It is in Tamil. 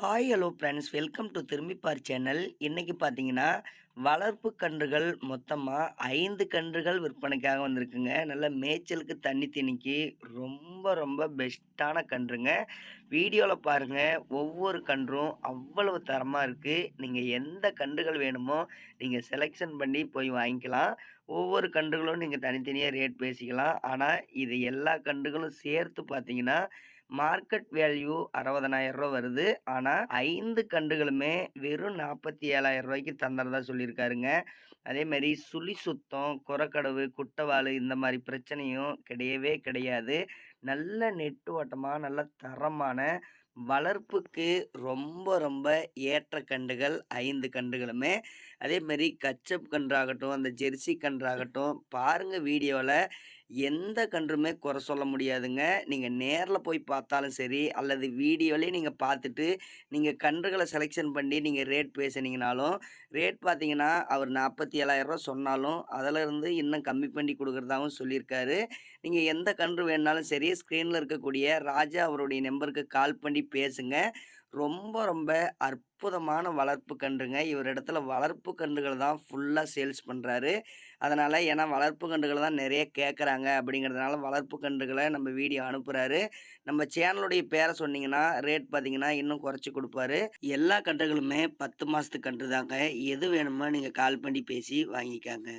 Hi hello friends welcome to Thirumbippaar channel இன்றைக்கி பார்த்தீங்கன்னா வளர்ப்பு கன்றுகள் மொத்தமாக ஐந்து கன்றுகள் விற்பனைக்காக வந்திருக்குங்க. நல்ல மேய்ச்சலுக்கு தண்ணி திணிக்கி ரொம்ப ரொம்ப பெஸ்ட்டான கன்றுங்க. வீடியோவில் பாருங்கள் ஒவ்வொரு கன்றும் அவ்வளவு தரமாக இருக்குது நீங்கள் எந்த கன்றுகள் வேணுமோ நீங்கள் செலெக்ஷன் பண்ணி போய் வாங்கிக்கலாம். ஒவ்வொரு கன்றுகளும் நீங்கள் தனித்தனியாக ரேட் பேசிக்கலாம். ஆனால் இது எல்லா கன்றுகளும் சேர்த்து பார்த்தீங்கன்னா மார்க்கெட் வேல்யூ அறுபதனாயிரம் ரூபா வருது. ஆனால் ஐந்து கன்றுகளுமே வெறும் நாற்பத்தி ஏழாயிரம் ரூபாய்க்கு தந்துறதா சொல்லியிருக்காருங்க. அதே மாதிரி சுழி சுத்தம் குறக்கடவு குட்டவாள் இந்த மாதிரி பிரச்சனையும் கிடையவே கிடையாது. நல்ல நெட்டு ஓட்டமாக நல்ல தரமான வளர்ப்புக்கு ரொம்ப ரொம்ப ஏற்ற கன்றுகள் ஐந்து கன்றுகளுமே. அதேமாரி கச்சப் கன்றாகட்டும் அந்த ஜெர்சி கன்றாகட்டும் பாருங்கள் வீடியோவில் எந்த கன்றுமே குறை சொல்ல முடியாதுங்க. நீங்கள் நேரில் போய் பார்த்தாலும் சரி அல்லது வீடியோலேயே நீங்கள் பார்த்துட்டு நீங்கள் கன்றுகளை செலெக்ஷன் பண்ணி நீங்கள் ரேட் பேசுனீங்கனாலும் ரேட் பார்த்தீங்கன்னா அவர் நாற்பத்தி ஏழாயிரரூவா சொன்னாலும் அதிலிருந்து இன்னும் கம்மி பண்ணி கொடுக்குறதாகவும் சொல்லியிருக்காரு. நீங்கள் எந்த கன்று வேணுனாலும் சரி ஸ்க்ரீனில் இருக்கக்கூடிய ராஜா அவருடைய நம்பருக்கு கால் பண்ணி பேசுங்க. ரொம்ப ரொம்ப அற்புதமான வளர்ப்பு கன்றுங்க. இவர் இடத்துல வளர்ப்பு கன்றுகள் தான் ஃபுல்லாக சேல்ஸ் பண்ணுறாரு அதனால் ஏன்னா வளர்ப்பு கன்றுகள் தான் நிறைய கேட்குறாங்க அப்படிங்கிறதுனால வளர்ப்பு கன்றுகளை நம்ம வீடியோ அனுப்புகிறாரு நம்ம சேனலுடைய பேரை சொன்னிங்கன்னா ரேட் பார்த்தீங்கன்னா இன்னும் குறைச்சி கொடுப்பாரு. எல்லா கன்றுகளுமே பத்து மாதத்துக்கு கன்று தாங்க. எது வேணுமோ நீங்கள் கால் பண்ணி பேசி வாங்கிக்காங்க.